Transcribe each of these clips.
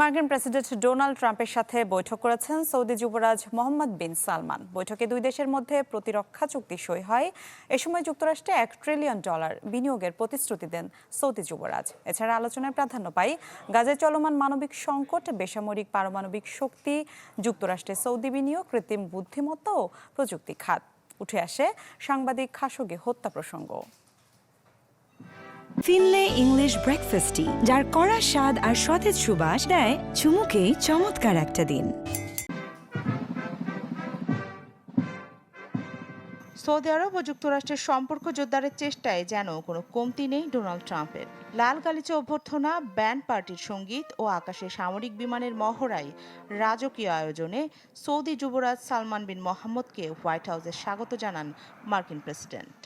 মার্কিন president Donald ট্রাম্পের সাথে বৈঠক করেছেন সৌদি যুবরাজ মোহাম্মদ বিন সালমান। বৈঠকে দুই দেশের মধ্যে প্রতিরক্ষা চুক্তি সই হয়। এ সময় যুক্তরাষ্ট্রে এক ট্রিলিয়ন ডলার বিনিয়োগের প্রতিশ্রুতি দেন সৌদি যুবরাজ। এছাড়া আলোচনায় প্রাধান্য পায় গাজায় চলমান মানবিক সংকট, বেসামরিক পারমাণবিক শক্তি, যুক্তরাষ্ট্রে সৌদি বিনিয়োগ, কৃত্রিম বুদ্ধিমত্তা ও প্রযুক্তি খাত। উঠে আসে সাংবাদিক খাশোগি হত্যা প্রসঙ্গ। ফিনলে ইংলিশ ব্রেকফাস্টটি যার কড়া স্বাদ আর সতেজ সুবাস দেয় চুমুকেই চমৎকার একটা দিন। সৌদি আরব ও যুক্তরাষ্ট্রের সম্পর্ক জোরদারের চেষ্টায় যেন কোনো কমতি নেই ডোনাল্ড ট্রাম্পের। লাল গালিচা অভ্যর্থনা, ব্যান্ড পার্টির সংগীত ও আকাশে সামরিক বিমানের মহড়ায় রাজকীয় আয়োজনে সৌদি যুবরাজ সালমান বিন মোহাম্মদকে হোয়াইট হাউসে স্বাগত জানান মার্কিন প্রেসিডেন্ট।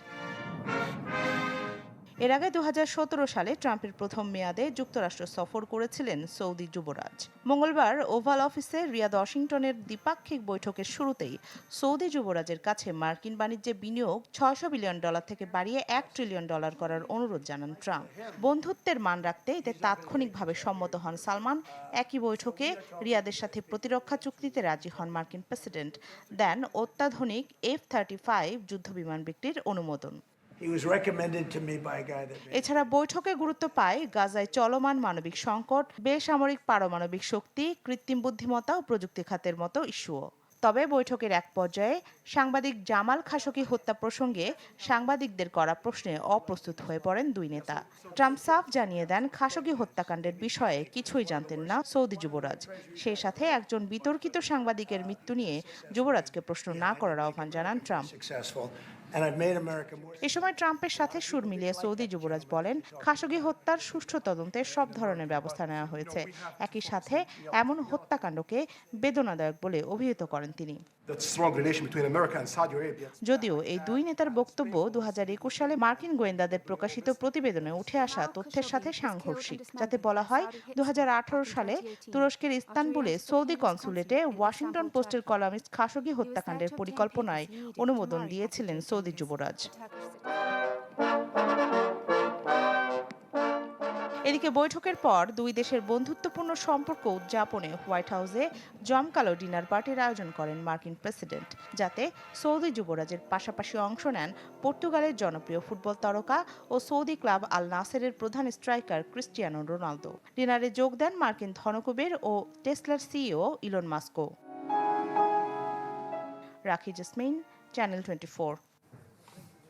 এর আগে দু হাজার সতেরো সালে ট্রাম্পের প্রথম মেয়াদে যুক্তরাষ্ট্র সফর করেছিলেন সৌদি যুবরাজ। মঙ্গলবার ওভাল অফিসে রিয়াদ ওয়াশিংটনের দ্বিপাক্ষিক বৈঠকের শুরুতেই সৌদি যুবরাজের কাছে মার্কিন বাণিজ্যে বিনিয়োগ ছয়শো বিলিয়ন ডলার থেকে বাড়িয়ে এক ট্রিলিয়ন ডলার করার অনুরোধ জানান ট্রাম্প। বন্ধুত্বের মান রাখতে এতে তাৎক্ষণিকভাবে সম্মত হন সালমান। একই বৈঠকে রিয়াদের সাথে প্রতিরক্ষা চুক্তিতে রাজি হন মার্কিন প্রেসিডেন্ট। দেন অত্যাধুনিক এফ থার্টি ফাইভ যুদ্ধবিমান বিক্রির অনুমোদন। এছাড়া বৈঠকে গুরুত্ব পায় গাজায় চলমান মানবিক সংকট বেসামরিক পারমাণবিক শক্তি কৃত্রিম বুদ্ধিমত্তা ও প্রযুক্তি খাতের মতো ইস্যুও। তবে বৈঠকের এক পর্যায়ে সাংবাদিক জামাল খাশোগি হত্যা প্রসঙ্গে সাংবাদিকদের করা প্রশ্নে অপ্রস্তুত হয়ে পড়েন দুই নেতা। ট্রাম্প সাফ জানিয়ে দেন খাশোগি হত্যাকাণ্ডের বিষয়ে কিছুই জানতেন না সৌদি যুবরাজ। সেই সাথে একজন বিতর্কিত সাংবাদিকের মৃত্যু নিয়ে যুবরাজকে প্রশ্ন না করার আহ্বান জানান ট্রাম্প। এ সময় ট্রাম্পের সাথে সুর মিলিয়ে সৌদি যুবরাজ বলেন খাশোগি হত্যার সুষ্ঠু তদন্তে সব ধরনের ব্যবস্থা নেওয়া হয়েছে একই সাথে এমন হত্যাকাণ্ডকে বেদনাদায়ক বলে অভিহিত করেন তিনি. যদিও এই দুই নেতার বক্তব্য দু সালে মার্কিন গোয়েন্দাদের প্রকাশিত প্রতিবেদনে উঠে আসা তথ্যের সাথে সাংঘর্ষিক যাতে বলা হয় দু হাজার আঠারো সালে তুরস্কের ইস্তানবুলে সৌদি কনসুলেটে ওয়াশিংটন পোস্টের কলামিস্ট খাশোগি হত্যাকাণ্ডের পরিকল্পনায় অনুমোদন দিয়েছিলেন সৌদি যুবরাজ। এদিকে বৈঠকের পর দুই দেশের বন্ধুত্বপূর্ণ সম্পর্ক উদযাপনে হোয়াইট হাউসে জমকালো ডিনার পার্টির আয়োজন করেন মার্কিন প্রেসিডেন্ট, যাতে সৌদি যুবরাজের পাশাপাশি অংশ নেন পর্তুগালের জনপ্রিয় ফুটবল তারকা ও সৌদি ক্লাব আল নাসেরের প্রধান স্ট্রাইকার ক্রিস্টিয়ানো রোনালদো। ডিনারে যোগ দেন মার্কিন ধনকুবের ও টেসলার সিইও ইলন মাস্কো রাখি জেসমিন, চ্যানেল টোয়েন্টি